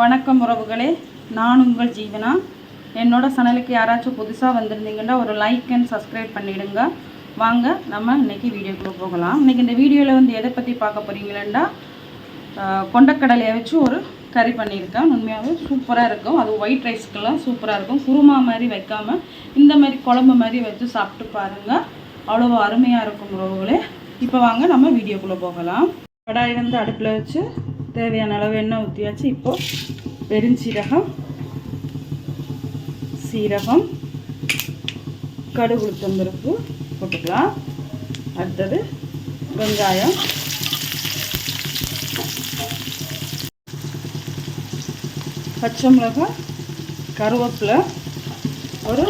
வணக்கம் உறவுகளே. நான் உங்கள் ஜீவனா? என்னோட சேனலுக்கு யாராச்சும் புதுசாக வந்திருந்தீங்கன்னா ஒரு லைக் அண்ட் சப்ஸ்கிரைப் பண்ணிவிடுங்க வாங்க நம்ம இன்றைக்கி வீடியோக்குள்ளே போகலாம். இன்றைக்கி இந்த வீடியோவில் வந்து எதை பற்றி பார்க்க போகிறீங்களா கொண்டக்கடலையை வச்சு ஒரு கறி பண்ணியிருக்கேன். உண்மையாகவே சூப்பராக இருக்கும். அது ஒயிட் ரைஸ்க்கெல்லாம் சூப்பராக இருக்கும். குருமா மாதிரி வைக்காமல் இந்த மாதிரி குழம்பு மாதிரி வச்சு சாப்பிட்டு பாருங்கள் அவ்வளோ அருமையாக இருக்கும் உறவுகளே. இப்போ வாங்க நம்ம வீடியோக்குள்ளே போகலாம். கடாய் வந்து அடுப்பில் வச்சு தேவையான அளவு எண்ணெய் ஊற்றியாச்சு இப்போது பெருஞ்சீரகம் சீரகம் கடுகு உளுத்தம்பருப்பு போட்டுக்கலாம். அடுத்தது வெங்காயம். பச்சை மிளகாய் கருவேப்பிலை ஒரு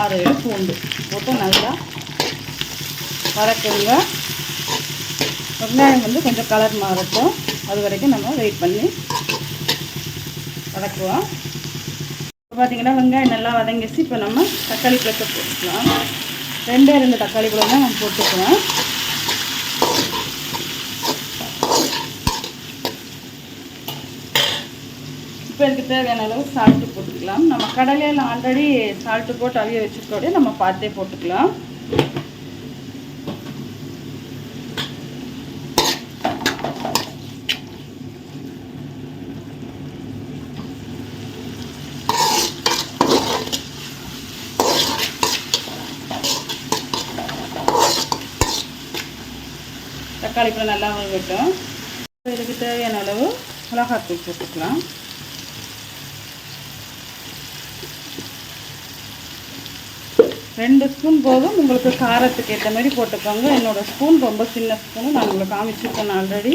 ஆறு ஏழு பூண்டு. போட்டு நல்லா வதக்குங்க. வெங்காயம் வந்து கொஞ்சம் கலர் மாறட்டும். அது வரைக்கும் நம்ம வெயிட் பண்ணி வதக்குவோம். இப்போ பார்த்தீங்கன்னா வெங்காயம் நல்லா வதங்கிச்சு இப்போ நம்ம தக்காளி பழத்தை போட்டுக்கலாம். ரெண்டே ரெண்டு தக்காளி பழம் தான் நம்ம போட்டுக்குவோம். இப்போ இதுக்கு தேவையான அளவு சால்ட்டு போட்டுக்கலாம். நம்ம கடலையில் ஆல்ரெடி சால்ட்டு போட்டு அவிய வச்சுருக்கோடய நம்ம பார்த்தே போட்டுக்கலாம். தக்காளி பழம் நல்லா வேகட்டும் இதுக்கு தேவையான அளவு மிளகாத்தூள் போட்டுக்கலாம். ரெண்டு ஸ்பூன் போதும். உங்களுக்கு காரத்துக்கு ஏற்ற மாதிரி போட்டுக்கோங்க. என்னோடய ஸ்பூன் ரொம்ப சின்ன ஸ்பூனு. நான் உங்களுக்கு காமிச்சிருக்கேன் ஆல்ரெடி.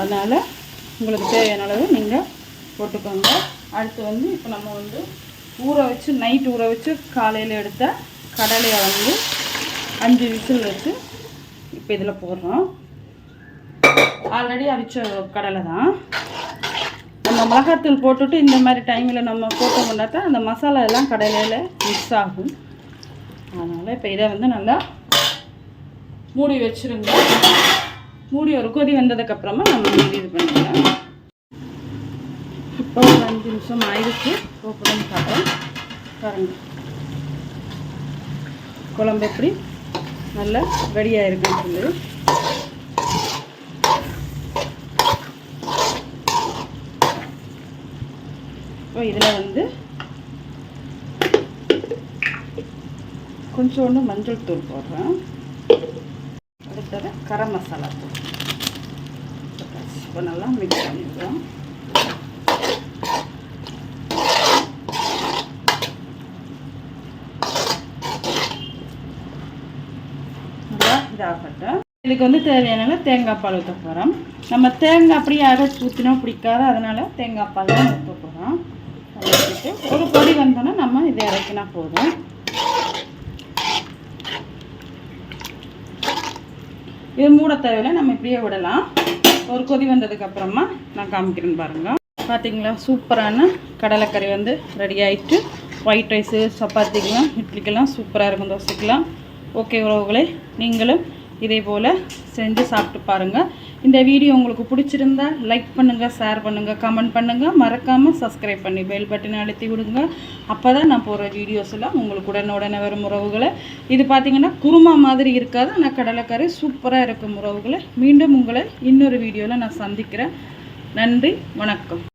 அதனால் உங்களுக்கு தேவையான அளவு நீங்கள் போட்டுக்கோங்க. அடுத்து வந்து இப்போ நம்ம வந்து ஊற வச்சு நைட் ஊற வச்சு காலையில் எடுத்த கடலையை வந்து அஞ்சு விசில் வச்சு இப்போ இதில் போடுறோம். ஆல்ரெடி அவிச்ச கடலை தான். நம்ம மிளகாத்தூள் போட்டுட்டு இந்த மாதிரி டைமில் நம்ம போட்டோம்னா தான் அந்த மசாலா எல்லாம் கடலையில் மிக்ஸ் ஆகும். அதனால் இப்போ இதை வந்து நல்லா மூடி வச்சுருங்க. மூடி ஒரு கொதி வந்ததுக்கப்புறமா நம்ம மூடி இது பண்ணிக்கலாம். இப்போ ஒரு அஞ்சு நிமிஷம் ஆயிடுச்சு. ஓப்பன் காட்டுறேன் பாருங்க. குழம்பு எப்படி நல்லா ரெடியாக இருக்குன்னு சொல்லி. இப்போ இதில் வந்து கொஞ்சோண்டு மஞ்சள் தூள் போடுறேன். அடுத்தது கரம் மசாலா தூள். இப்போ நல்லா மிக்ஸ் பண்ணிடுறோம் நல்லா இதாகட்டும். இதுக்கு வந்து தேவையான தேங்காய் பால் ஊற்ற போகிறோம் நம்ம தேங்காய் அப்படியே அரைச்சி ஊற்றினா பிடிக்காது. அதனால் தேங்காய் பால் தான் ஊற்ற போகிறோம் வச்சுட்டு ஒரு பொடி வந்தோன்னா நம்ம இதை இறக்கினா போதும். இது மூட தேவையில்லை நம்ம இப்படியே விடலாம். ஒரு கொதி வந்ததுக்கு அப்புறமா நான் காமிக்கிறேன்னு பாருங்கள் பார்த்தீங்களா சூப்பரான கடலைக்கறி வந்து ரெடி ஆயிட்டு ஒயிட் ரைஸு சப்பாத்திக்கெலாம் இட்லிக்கெல்லாம் சூப்பராக இருக்கும் தோசைக்கெல்லாம். ஓகே உறவுகளே நீங்களும் இதே போல் செஞ்சு சாப்பிட்டு பாருங்கள் இந்த வீடியோ உங்களுக்கு பிடிச்சிருந்தா லைக் பண்ணுங்கள் ஷேர் பண்ணுங்கள் கமெண்ட் பண்ணுங்கள் மறக்காமல் சப்ஸ்கிரைப் பண்ணி பெல் பட்டனை அழுத்தி விடுங்க. அப்போ தான் நான் போகிற வீடியோஸெல்லாம் உங்களுக்கு உடனுடனே வரும் உறவுகளை. இது பார்த்தீங்கன்னா குருமா மாதிரி இருக்காது ஆனால் கடலைக்கறி சூப்பராக இருக்கும் உறவுகளை. மீண்டும் உங்களை இன்னொரு வீடியோவில் நான் சந்திக்கிறேன். நன்றி வணக்கம்.